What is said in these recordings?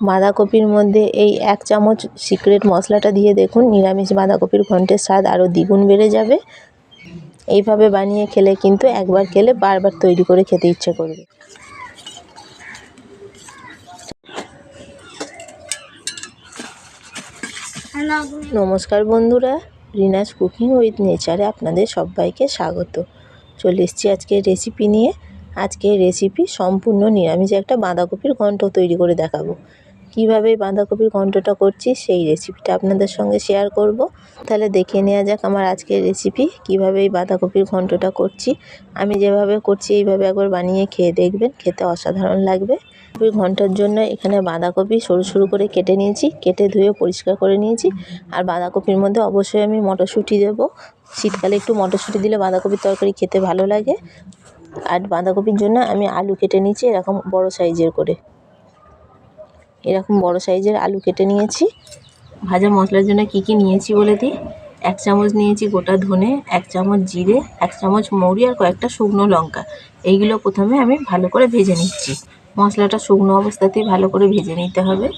বাঁধাকপির মধ্যে এই এক চামচ সিক্রেট মশলাটা দিয়ে দেখুন, নিরামিষ বাঁধাকপির ঘন্টের স্বাদ আরও দ্বিগুণ বেড়ে যাবে। এইভাবে বানিয়ে খেলে কিন্তু একবার খেলে বারবার তৈরি করে খেতে ইচ্ছে করবে। নমস্কার বন্ধুরা, রিনাস কুকিং উইথ নেচারে আপনাদের সবাইকে স্বাগত। চলে এসছি আজকে রেসিপি নিয়ে। আজকে রেসিপি সম্পূর্ণ নিরামিষ একটা বাঁধাকপির ঘন্ট তৈরি করে দেখাবো। কীভাবে বাঁধাকপির ঘন্টটা করছি, সেই রেসিপিটা আপনাদের সঙ্গে শেয়ার করব। তাহলে দেখে নেওয়া যাক আমার আজকের রেসিপি কীভাবে এই বাঁধাকপির ঘন্টটা করছি। আমি যেভাবে করছি, এইভাবে একবার বানিয়ে খেয়ে দেখবেন, খেতে অসাধারণ লাগবে। ওই ঘণ্টার জন্য এখানে বাঁধাকপি সরু সরু করে কেটে নিয়েছি, কেটে ধুয়ে পরিষ্কার করে নিয়েছি। আর বাঁধাকপির মধ্যে অবশ্যই আমি মটরশুঁটি দেবো। শীতকালে একটু মটরশুঁটি দিলে বাঁধাকপির তরকারি খেতে ভালো লাগে। আর বাঁধাকপির জন্য আমি আলু কেটে নিয়েছি, এরকম বড় সাইজের করে। এরকম বড় সাইজের আলু কেটে নিয়েছি। ভাজা মশলার জন্য কি কি নিয়েছি বলে দিই? এক চামচ নিয়েছি গোটা ধনে, এক চামচ জিরে, এক চামচ মৌরি আর কয়েকটা শুকনো লঙ্কা। এইগুলো প্রথমে আমি ভালো করে ভেজে নিচ্ছি। মশলাটা শুকনো অবস্থাতেই ভালো করে ভেজে নিতে হবে।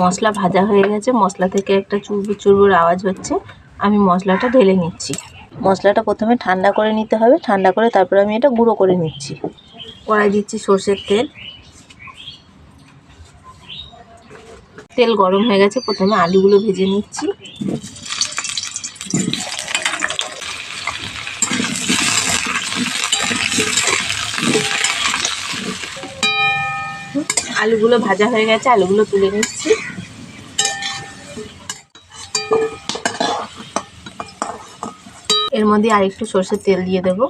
মশলা ভাজা হয়ে গেছে। মশলা থেকে একটা চুরবুর চুরবুর আওয়াজ হচ্ছে। আমি মশলাটা ঢেলে নিচ্ছি। মশলাটা প্রথমে ঠান্ডা করে নিতে হবে। ঠান্ডা করে তারপরে আমি এটা গুঁড়ো করে নিচ্ছি। কড়াই দিচ্ছি সর্ষের তেল। তেল গরম হয়ে গেছে, প্রথমে আলুগুলো ভেজে নিচ্ছি। আলুগুলো ভাজা হয়ে গেছে, আলুগুলো তুলে নিচ্ছি। এর মধ্যে আর একটু সর্ষের তেল দিয়ে দেবো।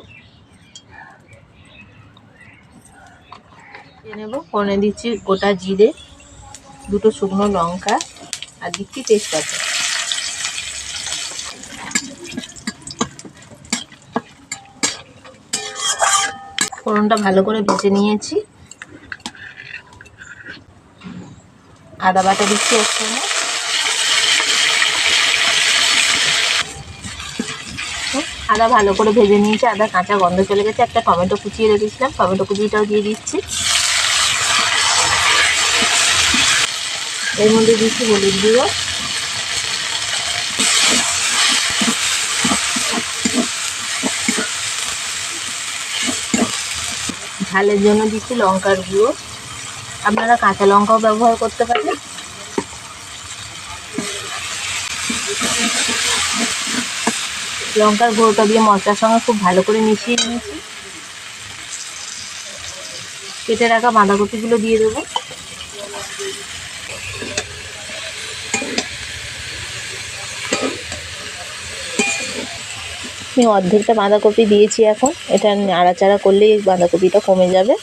নেব, ফোড়নে দিচ্ছি গোটা জিরে, দুটো শুকনো লঙ্কা আর দিচ্ছি তেজপাতা। ফোড়নটা ভালো করে ভেজে নিয়েছি। আদা বাটা দিচ্ছি এর সঙ্গে আদা ভালো করে ভেজে নিয়েছি, আদা কাঁচা গন্ধ চলে গেছে, একটা টমেটো কুচিয়ে রেখেছিলাম টমেটো কুচিটাও দিয়ে দিচ্ছি। এর মধ্যে দিচ্ছি হলুদ গুঁড়ো। ঝালের জন্য দিচ্ছি লঙ্কার গুঁড়ো। আপনারা কাঁচা লঙ্কাও ব্যবহার করতে পারেন। লঙ্কার গুঁড়োটা দিয়ে মশলার সঙ্গে খুব ভালো করে মিশিয়ে নিয়েছি। কেটে রাখা বাঁধাকপিগুলো দিয়ে দেবো। আমি অর্ধেকটা বাঁধাকপি দিয়েছি এখন। এটা নাড়াচাড়া করলেই বাঁধাকপিটা কমে যাবে।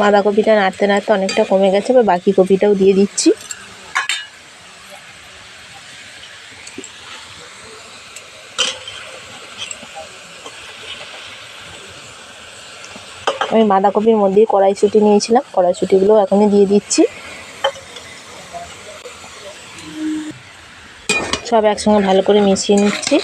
বাঁধাকপিটা নাড়তে নাড়তে অনেকটা কমে গেছে, এবার বাকি কপিটাও দিয়ে দিচ্ছি। আমি বাঁধাকপির মধ্যেই কড়াইশুঁটি নিয়েছিলাম। কড়াইশুঁটিগুলো এখনই দিয়ে দিচ্ছি। সব একসঙ্গে ভালো করে মিশিয়ে নিচ্ছি।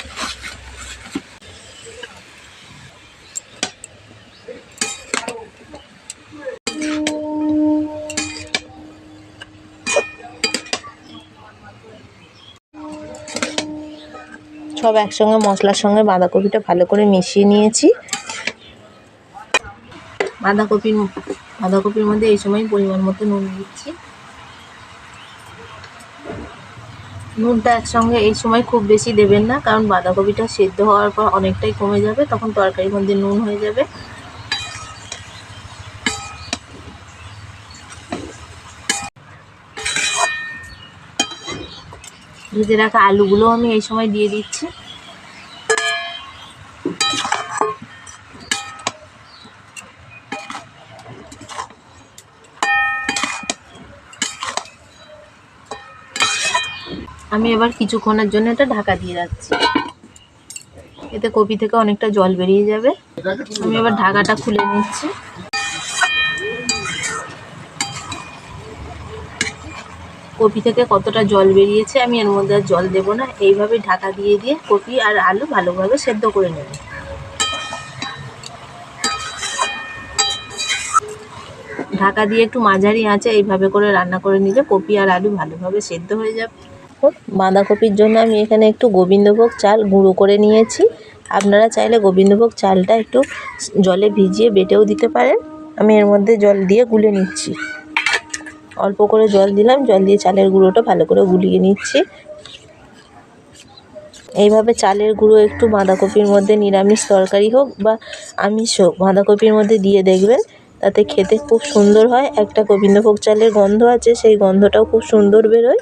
সব একসঙ্গে মশলার সঙ্গে বাঁধাকপিটা ভালো করে মিশিয়ে নিয়েছি। বাঁধাকপির বাঁধাকপির মধ্যে এই সময় পরিমাণ মতো নুন দিচ্ছি। নুনটা একসঙ্গে এই সময় খুব বেশি দেবেন না, কারণ বাঁধাকপিটা সেদ্ধ হওয়ার পর অনেকটাই কমে যাবে, তখন তরকারির মধ্যে নুন হয়ে যাবে। ভেজে রাখা আলুগুলো আমি এই সময় দিয়ে দিচ্ছি। আমি এবার কিছুক্ষণের জন্য এটা ঢাকা দিয়ে রাখছি। এতে কপি থেকে অনেকটা জল বেরিয়ে যাবে। আমি এবার ঢাকাটা খুলে নিচ্ছি। কপি থেকে কতটা জল বেরিয়েছে আমি এর মধ্যে আর জল দেবো না। এইভাবে ঢাকা দিয়ে দিয়ে কপি আর আলু ভালোভাবে সেদ্ধ করে নেব। ঢাকা দিয়ে একটু মাঝারি আঁচে এইভাবে করে রান্না করে নিলে কপি আর আলু ভালোভাবে সেদ্ধ হয়ে যাবে। বাঁধাকপির জন্য আমি এখানে একটু গোবিন্দভোগ চাল গুঁড়ো করে নিয়েছি। আপনারা চাইলে গোবিন্দভোগ চালটা একটু জলে ভিজিয়ে বেটেও দিতে পারেন। আমি এর মধ্যে জল দিয়ে গুলে নিচ্ছি। অল্প করে জল দিলাম, জল দিয়ে চালের গুঁড়োটা ভালো করে গুলিয়ে নিচ্ছি। এইভাবে চালের গুঁড়ো একটু বাঁধাকপির মধ্যে নিরামিষ তরকারি হোক বা আমিষ হোক, বাঁধাকপির মধ্যে দিয়ে দেখবেন তাতে খেতে খুব সুন্দর হয়। একটা গোবিন্দভোগ চালের গন্ধ আছে, সেই গন্ধটাও খুব সুন্দর বেরোয়।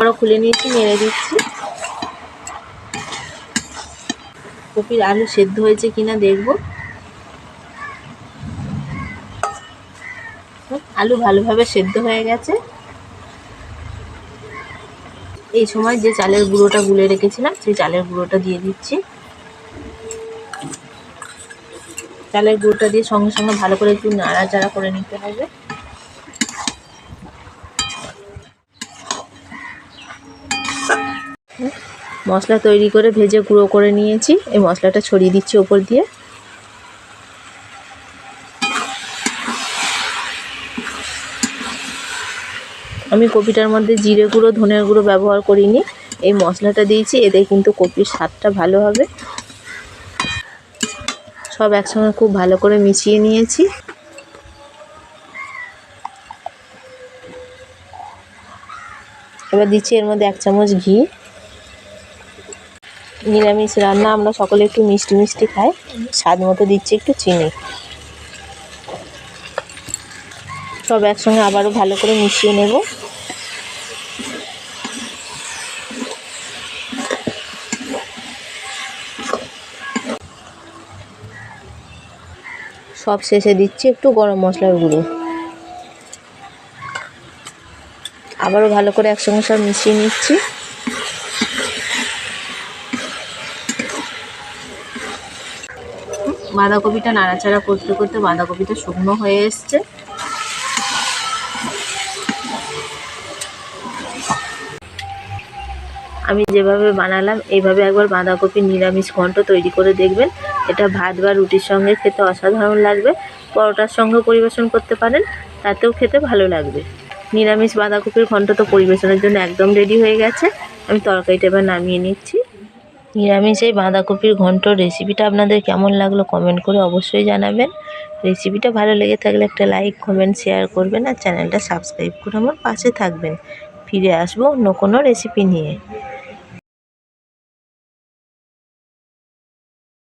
আরও খুলে নিয়েছি, নেড়ে দিচ্ছি। কপির আলু সেদ্ধ হয়েছে কিনা দেখব। আলু ভালোভাবে সেদ্ধ হয়ে গেছে। এই সময় যে চালের গুঁড়োটা গুলে রেখেছিলাম, সেই চালের গুঁড়োটা দিয়ে দিচ্ছি। চালের গুঁড়োটা দিয়ে সঙ্গে সঙ্গে ভালো করে একটু নাড়াচাড়া করে নিতে হবে। মশলা তৈরি করে ভেজে গুঁড়ো করে নিয়েছি। এই মশলাটা ছড়িয়ে দিচ্ছি ওপর দিয়ে। আমি কপিটার মধ্যে জিরে গুঁড়ো, ধনের গুঁড়ো ব্যবহার করিনি। এই মশলাটা দিয়েছি, এতে কিন্তু কপির স্বাদটা ভালো হবে। সব একসঙ্গে খুব ভালো করে মিশিয়ে নিয়েছি। এবার দিচ্ছি এর মধ্যে এক চামচ ঘি। নিরামিষ রান্না আমরা সকলে একটু মিষ্টি মিষ্টি খাই। স্বাদ মতো দিচ্ছি একটু চিনি। সব একসঙ্গে আবারও ভালো করে মিশিয়ে নেব। সব শেষে দিচ্ছি একটু গরম মশলার গুঁড়ো। আবারও ভালো করে একসঙ্গে সব মিশিয়ে নিচ্ছি। বাঁধাকপিটা নাড়াচাড়া করতে করতে বাঁধাকপিটা শুকনো হয়ে এসছে। আমি যেভাবে বানালাম, এইভাবে একবার বাঁধাকপির নিরামিষ ঘন্ট তৈরি করে দেখবেন। এটা ভাত বা রুটির সঙ্গে খেতে অসাধারণ লাগবে। পরোটার সঙ্গেও পরিবেশন করতে পারেন, তাতেও খেতে ভালো লাগবে। নিরামিষ বাঁধাকপির ঘন্ট তো পরিবেশনের জন্য একদম রেডি হয়ে গেছে। আমি তরকারিটা এবার নামিয়ে নিচ্ছি। নিরামিষ এই বাঁধাকপির ঘন্ট। রেসিপিটা আপনাদের কেমন লাগল কমেন্ট করে অবশ্যই জানাবেন। রেসিপিটা ভালো লেগে থাকলে একটা লাইক কমেন্ট শেয়ার করবেন আর চ্যানেলটা সাবস্ক্রাইব করে আমার পাশে থাকবেন। ফিরে আসব অন্য কোনো রেসিপি নিয়ে।